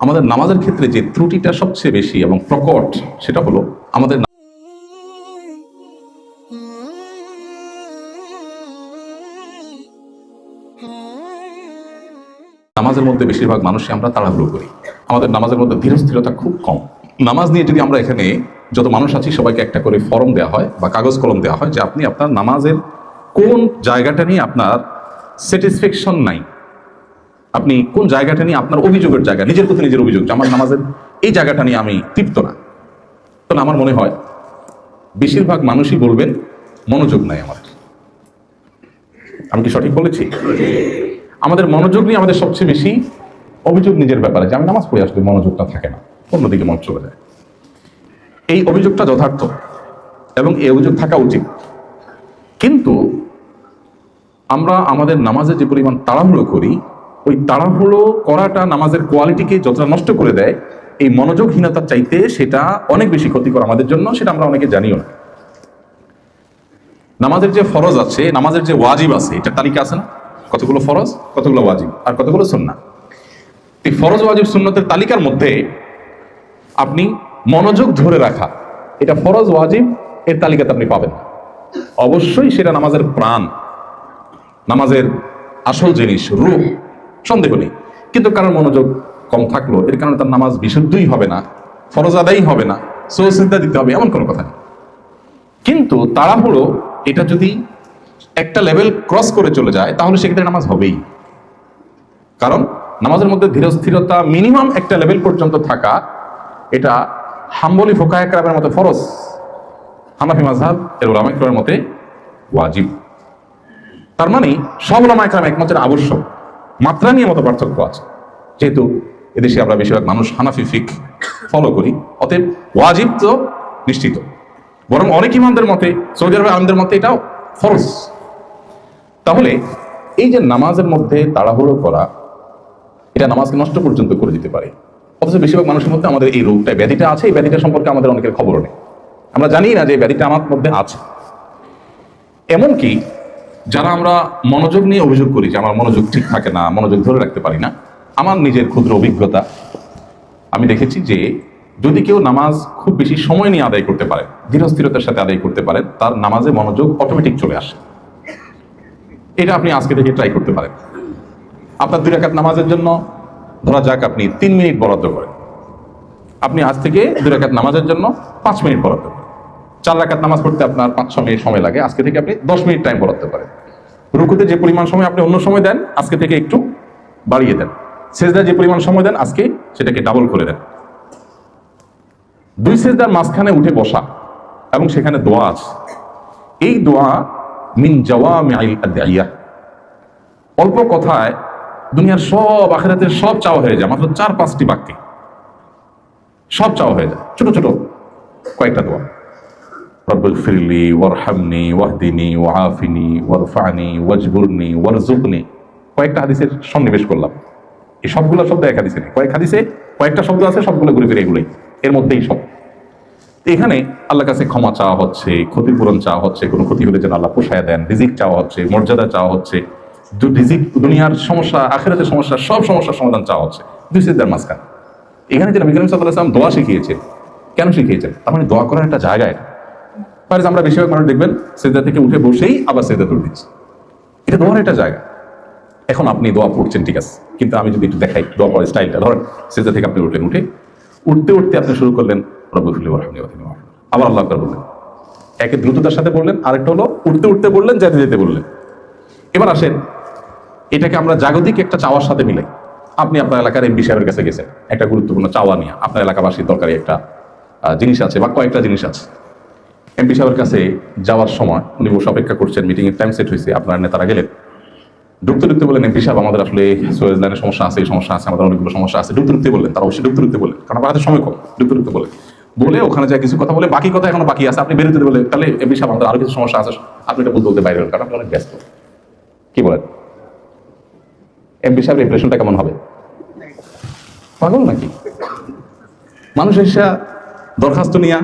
আমাদের নামাজের ক্ষেত্রে যে ত্রুটিটা সবচেয়ে বেশি এবং প্রকট, সেটা হলো আমাদের নামাজের মধ্যে বেশিরভাগ মানুষই আমরা তাড়াহুড়ো করি। আমাদের নামাজের মধ্যে ধীরস্থিরতা খুব কম। নামাজ নিয়ে যদি আমরা এখানে যত মানুষ আছি, সবাইকে একটা করে ফর্ম দেওয়া হয় বা কাগজ কলম দেওয়া হয় যে আপনি আপনার নামাজের কোন জায়গাটা নিয়ে আপনার স্যাটিসফ্যাকশন নাই। আপনি কোন জায়গাটা নিয়ে আপনার অভিযোগের জায়গা? নিজের প্রতি নিজের অভিযোগ আমার নামাজের এই জায়গাটা নিয়ে আমি তৃপ্ত না। তো আমার মনে হয় বেশিরভাগ মানুষই বলবেন, মনোযোগ নাই আমার। আমি কি সঠিক বলেছি? আমাদের মনোযোগ নিয়ে আমাদের সবচেয়ে বেশি অভিযোগ নিজের ব্যাপারে। যে আমি নামাজ পড়ে আসলে মনোযোগটা থাকে না, অন্যদিকে মন চলে যায়। এই অভিযোগটা যথার্থ এবং এই অভিযোগ থাকা উচিত। কিন্তু আমরা আমাদের নামাজে যে পরিমাণ তাড়াহুড়ো করি ওই তাড়াহুড়ো করাটা নামাজের কোয়ালিটিকে যতটা নষ্ট করে দেয়, এই মনোযোগহীনতার চাইতে সেটা অনেক বেশি ক্ষতিকর আমাদের জন্য, সেটা আমরা অনেকে জানিও না। নামাজের যে ফরজ আছে, নামাজের যে ওয়াজিব আছে এটা তালিকা আছে না? কতগুলো ফরজ, কতগুলো ওয়াজিব, আর কতগুলো সুন্না এই ফরজ, ওয়াজিব, সুন্নতের তালিকার মধ্যে আপনি মনোযোগ ধরে রাখা, এটা ফরজ, ওয়াজিব, এর তালিকাতে আপনি পাবেন অবশ্যই সেটা নামাজের প্রাণ, নামাজের আসল জিনিস, রূপ। সন্দেহ নেই। কিন্তু কারোর মনোযোগ কম থাকল, এর কারণে তার নামাজ বিশুদ্ধই হবে না, ফরজ আদায়ই হবে না সৌসিদ্ধা দিতে হবে, এমন কোনো কথা নেই। কিন্তু তাড়াহুড়ো, এটা যদি একটা লেভেল ক্রস করে চলে যায়, তাহলে সেক্ষেত্রে নামাজ হবেই। কারণ নামাজের মধ্যে ধীরস্থিরতা মিনিমাম একটা লেভেল পর্যন্ত থাকা, এটা হাম্বলি ফোকায়করামের মতো ফরজ। হানাফি মাজহাব এর ওলামাইকরামের মতে ওয়াজিব। তার মানে সব ওলামাইকরাম একমাত্র আবশ্যক। মাত্রা নিয়ে মতো পার্থক্য আছে। যেহেতু এদেশে আমরা বেশিরভাগ মানুষ হানাফি ফিক ফলো করি, অতএব ওয়াজিব তো নিশ্চিত। বরং অনেক ইমামদের মতে, সৌদি আরবের আলমদের মতে এটাও ফরজ তাহলে এই যে নামাজের মধ্যে তাড়াহুড়ো করা, এটা নামাজকে নষ্ট পর্যন্ত করে দিতে পারে। অথচ বেশিরভাগ মানুষের মধ্যে আমাদের এই রোগটা ব্যাধিটা আছে, এই ব্যাধিটা সম্পর্কে আমাদের অনেকের খবর নেই। আমরা জানি না যে ব্যাধিটা আমার মধ্যে আছে। এমনকি যারা আমরা মনোযোগ নিয়ে অভিযোগ করি যে আমার মনোযোগ ঠিক থাকে না, মনোযোগ ধরে রাখতে পারি না, আমার নিজের ক্ষুদ্র অভিজ্ঞতা। আমি দেখেছি যে যদি কেউ নামাজ খুব বেশি সময় নিয়ে আদায় করতে পারে ধীরস্থিরতার সাথে আদায় করতে পারে, তার নামাজে মনোযোগ অটোমেটিক চলে আসে। এটা আপনি আজকে থেকে ট্রাই করতে পারেন। আপনার দুই রাকাত নামাজের জন্য ধরা যাক আপনি তিন মিনিট বরাদ্দ করেন। আপনি আজ থেকে দুই রাকাত নামাজের জন্য পাঁচ মিনিট বরাদ্দ করেন। চার রাকাত নামাজ পড়তে আপনার পাঁচ ছ মিনিট সময় লাগে। আজকে থেকে আপনি দশ মিনিট টাইম বরাদ্দ করেন। রুকুতে যে পরিমাণ সময় আপনি অন্য সময় দেন, আজকে থেকে একটু বাড়িয়ে দেন। সেজদা যে পরিমাণ সময় দেন, আজকে সেটাকে ডাবল করে দেন। দুই সেজদার মাঝখানে উঠে বসা এবং সেখানে দোয়া আছে। এই দোয়া মিন জওয়া অল্প কথায় দুনিয়ার সব আখেরাতের সব চাওয়া হয়ে যায়, মাত্র চার পাঁচটি বাক্যে। সব চাওয়া হয়ে যায়, ছোট ছোট কয়েকটা দোয়া। রব্বুল ফিরলি ওয়ারহামনি ওয়াহদিনী ওয়াহাফিনি ওয়ারফানি ওয়াজবুরনি ওয়ারজুকনি কয়েকটা হাদিসের সন্নিবেশ করলাম। এই সবগুলো শব্দ এক হাদিসে নেই। কয়েক হাদিসে কয়েকটা শব্দ আছে, সবগুলো ঘুরে ফিরে এগুলোই। এর মধ্যেই সব। এখানে আল্লাহ কাছে ক্ষমা চাওয়া হচ্ছে, ক্ষতিপূরণ চাওয়া হচ্ছে, কোনো ক্ষতি হলে যেন আল্লাহ পোষায় দেন, রিজিক চাওয়া হচ্ছে, মর্যাদা চাওয়া হচ্ছে। রিজিক, দুনিয়ার সমস্যা, আখেরাতের সমস্যা, সব সমস্যার সমাধান চাওয়া হচ্ছে। দুই সিদ্ধার মাঝখানে। এখানে যে যেন বিক্রম সাল্লাহ দোয়া শিখিয়েছেন কেন শিখিয়েছেন তার মানে দোয়া করার একটা জায়গা এটা। আমরা বেশিরভাগ মানুষ দেখবেন সেদা থেকে উঠে বসেই আবার সেদা তুলে দিচ্ছি এটা দোয়ার একটা জায়গা। এখন আপনি দোয়া পড়ছেন, ঠিক আছে। কিন্তু আমি যদি একটু দেখাই দোয়া পড়ার স্টাইলটা, ধরেন সেজা থেকে আপনি উঠলেন, উঠে উঠতে উঠতে আপনি শুরু করলেন আবার আল্লাহ আকবার বললেন। একে দ্রুততার সাথে বললেন, আরেকটা হলো উঠতে উঠতে বললেন, যেতে যেতে বললেন। এবার আসেন, এটাকে আমরা জাগতিক একটা চাওয়ার সাথে মিলাই। আপনি আপনার এলাকার এমপি সাহেবের কাছে গেছেন, একটা গুরুত্বপূর্ণ চাওয়া নিয়ে। আপনার এলাকাবাসীর দরকারি একটা জিনিস আছে বা কয়েকটা জিনিস আছে। এমপি সাহেবের কাছে যাওয়ার সময় উনি বসে অপেক্ষা করছেন মিটিংয়ের টাইম সেট হয়েছে, আপনার নেতারা গেলেন। ঢুকতে ঢুকতে বললেন, এমপি সাহেব, আমাদের আসলে সোয়েজ লাইনের সমস্যা আছে, এই সমস্যা আছে, আমাদের অনেকগুলো সমস্যা আছে। ঢুকতে ঢুকতে বললেন, তারা অবশ্যই ঢুকতে ঢুকতে বললেন, কারণ আমাদের সময় কম ঢুকতে ঢুকতে বলে বলে ওখানে যা কিছু কথা বলে, বাকি কথা এখনও বাকি আছে, আপনি বেরোতে বলে, তাহলে এমপি সাহেব, আমাদের আরও কিছু সমস্যা আছে, আপনি এটা বলতে বলতে বাইরে হলেন কারণ আপনি অনেক ব্যস্ত। কি বলেন? এমপি সাহেবের ইমপ্রেশনটা কেমন হবে? পাগল নাকি? মানুষ এসে দরখাস্ত নিয়া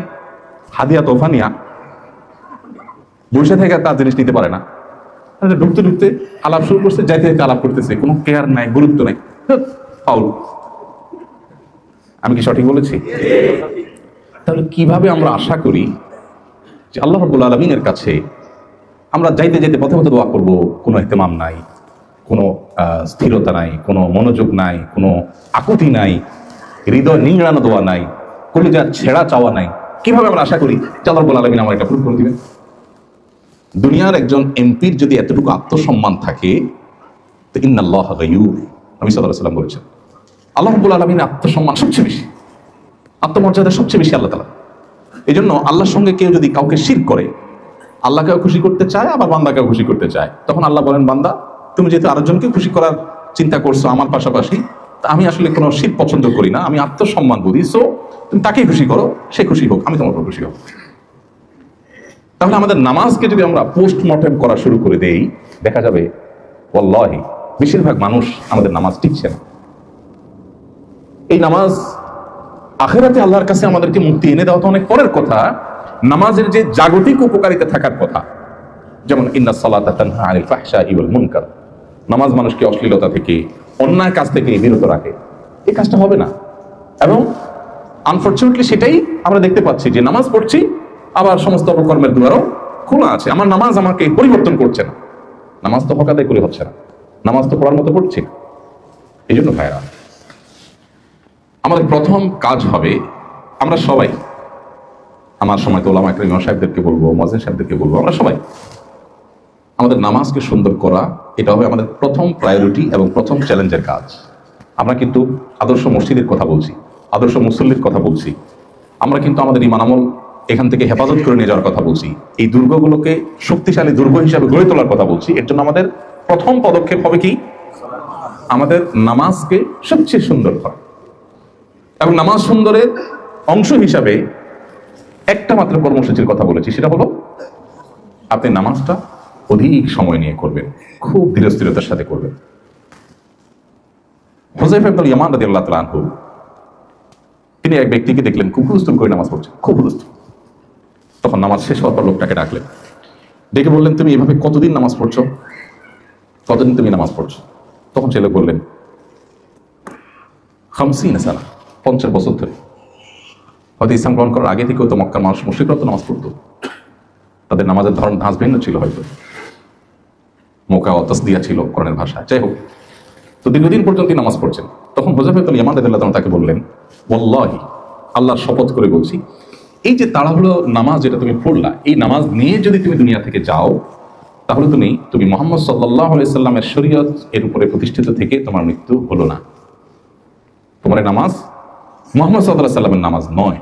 হাদিয়া তোফা নিয়া বসে থেকে তার জিনিস নিতে পারে না। ঢুকতে ঢুকতে আলাপ শুরু করছে, যাইতে যাইতে আলাপ করতেছে, কোনো কেয়ার নাই, গুরুত্ব নাই। ফাউল আমি কি সঠিক বলেছি? তাহলে কীভাবে আমরা আশা করি যে আল্লাহ রব্বুল আলমিনের কাছে আমরা যাইতে যাইতে পথে পথে দোয়া করব, কোনো এহতেমাম নাই, কোনো স্থিরতা নাই, কোনো মনোযোগ নাই, কোনো আকুতি নাই, হৃদয় নিংড়ানো দোয়া নাই কলিজা ছেঁড়া চাওয়া নাই। কীভাবে আমরা আশা করি রব্বুল আলমিন আমার এটা পূরণ করে দিবেন? দুনিয়ার একজন এমপির যদি এতটুকু আত্মসম্মান থাকে, তো ইন্নাল্লাহ নবী সাল্লাল্লাহু আলাইহি সাল্লাম বলেছেন, আল্লাহ রাব্বুল আলামিনের আত্মসম্মান সবচেয়ে বেশি, আত্মমর্যাদা সবচেয়ে বেশি আল্লাহ তাআলা। এই জন্য আল্লাহর সঙ্গে কেউ যদি কাউকে শির করে, আল্লাহকেও খুশি করতে চায়, আবার বান্দাকেও খুশি করতে চায়। তখন আল্লাহ বলেন, বান্দা, তুমি যেহেতু আরেকজনকে খুশি করার চিন্তা করছ আমার পাশাপাশি, তা আমি আসলে কোনো শীত পছন্দ করি না, আমি আত্মসম্মান বুঝি সো তুমি তাকেই খুশি করো, সে খুশি হোক, আমি তোমার খুশি হোক তাহলে আমাদের নামাজকে যদি আমরা পোস্টমর্টেম করা শুরু করে দেই, দেখা যাবে, ওয়াল্লাহি, বেশিরভাগ মানুষ আমাদের নামাজ টিকছে না। এই নামাজ আখেরাতে আল্লাহর কাছে আমাদেরকে মুক্তি এনে দেওয়া তো অনেক পরের কথা, নামাজের যে জাগতিক উপকারিতা থাকার কথা, যেমন ইন্না সালাতা নামাজ মানুষকে অশ্লীলতা থেকে অন্যায় কাজ থেকে বিরত রাখে, এই কাজটা হবে না। এবং আনফর্চুনেটলি সেটাই আমরা দেখতে পাচ্ছি যে নামাজ পড়ছি, আবার সমস্ত অপকর্মের দুয়ারও খোলা আছে। আমার নামাজ আমাকে পরিবর্তন করছে না। নামাজ তো হকাদাই করে হচ্ছে না। নামাজ তো পড়ার মতো পড়ছি না। এই জন্য ভাইরা আমাদের প্রথম কাজ হবে আমরা সবাই, আমার সময় তো ওলামা ইমাম সাহেবদেরকে বলব মজেন সাহেবদেরকে বলব, আমরা সবাই আমাদের নামাজকে সুন্দর করা, এটা হবে আমাদের প্রথম প্রায়োরিটি এবং প্রথম চ্যালেঞ্জের কাজ। আমরা কিন্তু আদর্শ মসজিদের কথা বলছি। আদর্শ মুসল্লির কথা বলছি। আমরা কিন্তু আমাদের ইমান এখান থেকে হেফাজত করে নিয়ে যাওয়ার কথা বলছি। এই দুর্গগুলোকে শক্তিশালী দুর্গ হিসাবে গড়ে তোলার কথা বলছি। এর জন্য আমাদের প্রথম পদক্ষেপ হবে কি? আমাদের নামাজকে সবচেয়ে সুন্দর করা। এবং নামাজ সুন্দরের অংশ হিসাবে একটা মাত্র কর্মসূচির কথা বলেছি। সেটা হলো, আপনি নামাজটা অধিক সময় নিয়ে করবেন, খুব ধীরস্থিরতার সাথে করবেন। হোসাইফ আব্দুল ইয়ামান রাদি আল্লাহ আনহু তিনি এক ব্যক্তিকে দেখলেন, খুব হুলস্থুল করে নামাজ পড়ছে, খুব হুলস্থুল। তখন নামাজ শেষ হওয়ার পর লোকটাকে ডাকলেন। ডেকে বললেন, তুমি এভাবে কতদিন নামাজ পড়ছো? কতদিন তুমি নামাজ পড়ছো? তখন লোক বললেন, খামসিন সানা, পঞ্চাশ বছর ধরে। হয়তো ইসলাম গ্রহণ করার আগে থেকেও তো মক্কার মানুষ মুশ্রিকরা তো নামাজ পড়তো। তাদের নামাজের ধরন ধাঁচ ভিন্ন ছিল হয়তো। মোকা অতস দিয়া ছিল করণের ভাষা যাই হোক, তো দীর্ঘদিন পর্যন্ত নামাজ পড়ছেন। তখন হোজাফেতুল ইয়ামান রাদিয়াল্লাহু তাকে বললেন ওয়াল্লাহি, আল্লাহর শপথ করে বলছি। এই যে তাড়াহুড়ো নামাজ যেটা তুমি পড়লা, এই নামাজ নিয়ে যদি তুমি দুনিয়া থেকে যাও, তাহলে তুমি তুমি মোহাম্মদ সাল্লাহ সাল্লামের শরীয়ত এর উপরে প্রতিষ্ঠিত থেকে তোমার মৃত্যু হলো না। তোমার নামাজ মোহাম্মদ সাল্লাহ সাল্লামের নামাজ নয়।